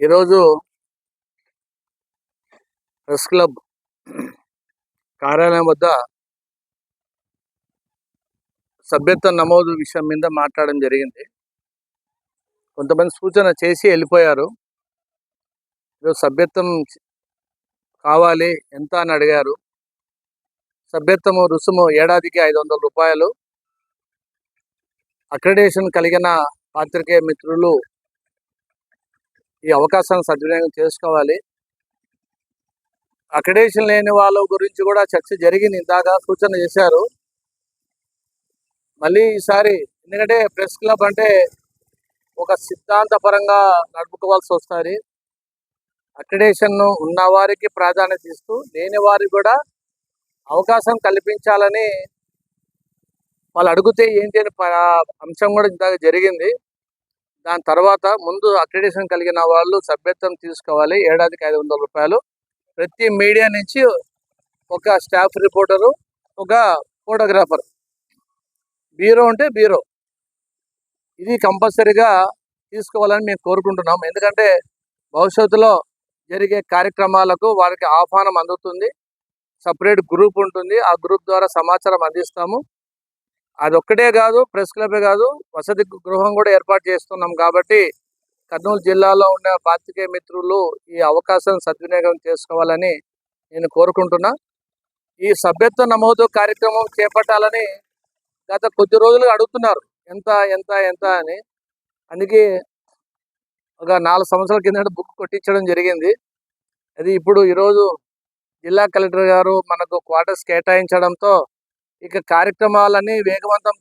ఈరోజు press club కార్యాలయం వద్ద సభ్యత్వ నమోదు విషయం మీద మాట్లాడడం జరిగింది. కొంతమంది సూచన చేసి వెళ్ళిపోయారు. ఈరోజు సభ్యత్వం కావాలి ఎంత అని అడిగారు. సభ్యత్వము రుసుము ఏడాదికి ఐదు వందల రూపాయలు. అక్రెడిటేషన్ కలిగిన పాత్రికేయ మిత్రులు ఈ అవకాశాన్ని సద్వినియోగం చేసుకోవాలి. అక్రెడిటేషన్ లేని వాళ్ళ గురించి కూడా చర్చ జరిగింది ఇందాక సూచన చేశారు. మళ్ళీ ఈసారి ఎందుకంటే ప్రెస్ క్లబ్ అంటే ఒక సిద్ధాంతపరంగా నడుపుకోవాల్సి వస్తుంది. అక్రిడేషన్ ఉన్నవారికి ప్రాధాన్యత ఇస్తూ లేని వారికి కూడా అవకాశం కల్పించాలని వాళ్ళు అడిగితే ఏంటి అని అంశం కూడా ఇందాక జరిగింది. దాని తర్వాత ముందు అక్రిడేషన్ కలిగిన వాళ్ళు సభ్యత్వం తీసుకోవాలి. ఏడాదికి ఐదు వందల రూపాయలు. ప్రతి మీడియా నుంచి ఒక స్టాఫ్ రిపోర్టరు ఒక ఫోటోగ్రాఫర్. బీరో ఉంటే బీరో. ఇది కంపల్సరీగా తీసుకోవాలని మేము కోరుకుంటున్నాం. ఎందుకంటే భవిష్యత్తులో జరిగే కార్యక్రమాలకు వారికి ఆహ్వానం అందుతుంది. సపరేట్ గ్రూప్ ఉంటుంది. ఆ గ్రూప్ ద్వారా సమాచారం అందిస్తాము. అదొక్కటే కాదు ప్రెస్ క్లబే కాదు వసతి గృహం కూడా ఏర్పాటు చేస్తున్నాం కాబట్టి కర్నూలు జిల్లాలో ఉన్న పాత్రికేయ మిత్రులు ఈ అవకాశం సద్వినియోగం చేసుకోవాలని నేను కోరుకుంటున్నా. ఈ సభ్యత్వ నమోదు కార్యక్రమం చేపట్టాలని గత కొద్ది రోజులుగా అడుగుతున్నారు. ఎంత ఎంత ఎంత అని. అందుకే ఒక నాలుగు సంవత్సరాల కింద బుక్ కొట్టించడం జరిగింది. అది ఇప్పుడు ఈరోజు జిల్లా కలెక్టర్ గారు మనకు క్వార్టర్స్ కేటాయించడంతో ఇక కార్యక్రమాలన్నీ వేగవంతం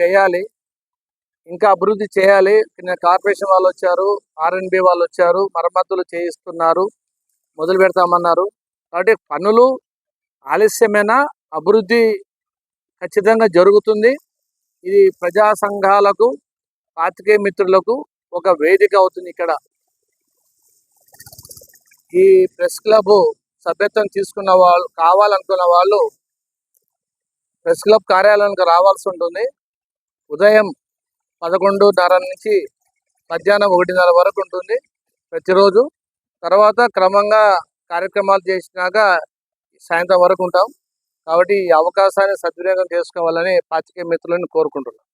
చేయాలి. ఇంకా అభివృద్ధి చేయాలి. కార్పొరేషన్ వాళ్ళు వచ్చారు ఆర్ఎన్బి వాళ్ళు వచ్చారు మరమ్మతులు చేయిస్తున్నారు మొదలు పెడతామన్నారు. కాబట్టి పనులు ఆలస్యమైన అభివృద్ధి ఖచ్చితంగా జరుగుతుంది. ఇది ప్రజా సంఘాలకు పాతికేయ మిత్రులకు ఒక వేదిక అవుతుంది ఇక్కడ. ఈ ప్రెస్ క్లబ్ సభ్యత్వం తీసుకున్న వాళ్ళు కావాలనుకున్న వాళ్ళు ప్రెస్ క్లబ్ కార్యాలయానికి రావాల్సి ఉంటుంది. ఉదయం పదకొండున్నర నుంచి మధ్యాహ్నం ఒకటిన్నర వరకు ఉంటుంది ప్రతిరోజు. తర్వాత క్రమంగా కార్యక్రమాలు చేసినాక సాయంత్రం వరకు ఉంటాం. కాబట్టి ఈ అవకాశాన్ని సద్వినియోగం చేసుకోవాలని పాతికేయ మిత్రులను కోరుకుంటున్నాం.